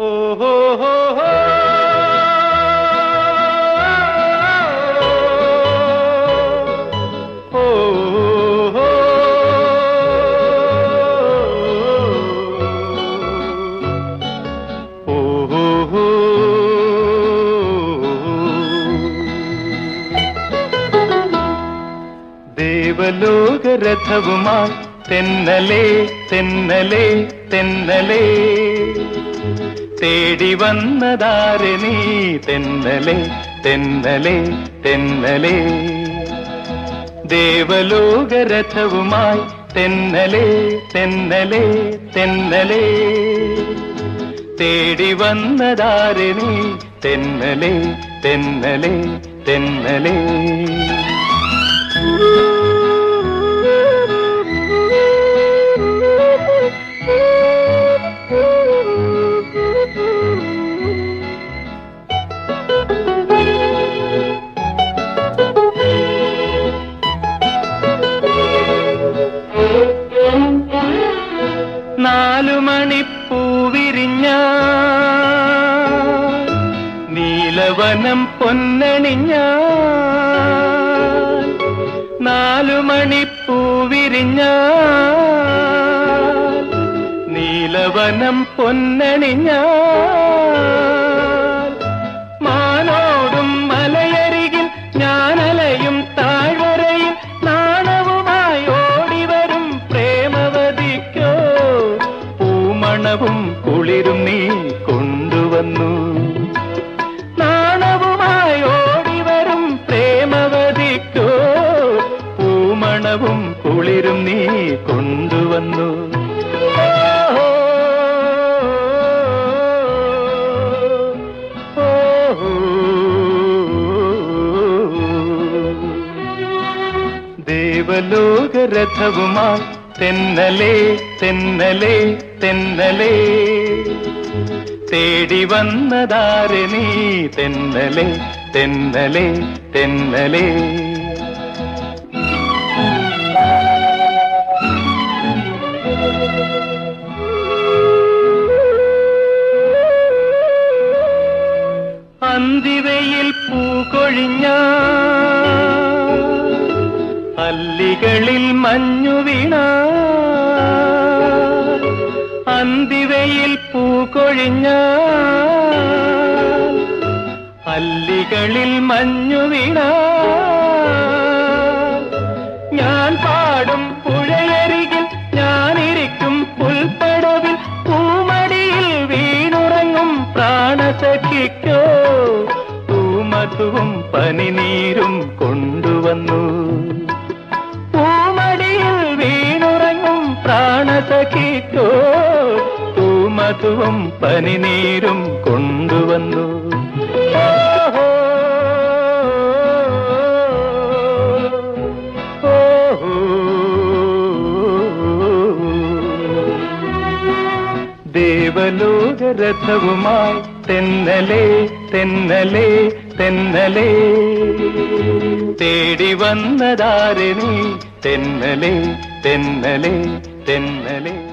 ഓഹോ ഹോ ഹോ ഓ ഹോ ഓ ഹോ ദേവലോകരഥവുമായി തെന്നലേ തെന്നലേ തെന്നലേ തേടി വന്നതാരെ തെന്നലെ തെന്നലെ തെന്നലേ. ദേവലോകരഥവുമായി തെന്നലെ തെന്നലെ തെന്നലെ. തേടി വന്നതാരെ നീ? തെന്നലേ Thank തെന്നലേ. നീലവനം പൊന്നണിഞ്ഞ നാലു മണിപ്പൂവിരിഞ്ഞ നീലവനം പൊന്നണിഞ്ഞ പൂമണവും കുളിരും നീ കൊണ്ടുവന്നു. ദേവലോകരഥവുമായി തെന്നലേ തെന്നലേ തെന്നലേ. തേടി വന്നതാരെ നീ തെന്നലേ തെന്നലേ തെന്നലേ. പൂകൊഴിഞ്ഞ അല്ലികളിൽ മഞ്ഞു വീണ അന്തിവയിൽ പൂകൊഴിഞ്ഞ അല്ലികളിൽ മഞ്ഞു വീണ ഞാൻ പാടും പൂമധുവും പനിനീരും കൊണ്ടുവന്നു. പൂമടിയിൽ വീണുറങ്ങും പ്രാണസഖിക്കോ പൂമധുവും പനിനീരും കൊണ്ടുവന്നു. ദേവലോകരഥവുമായി തെന്നലേ തെന്നലേ തെന്നലേ. തേടി വന്നതാരണി തെന്നലേ തെന്നലേ തെന്നലേ.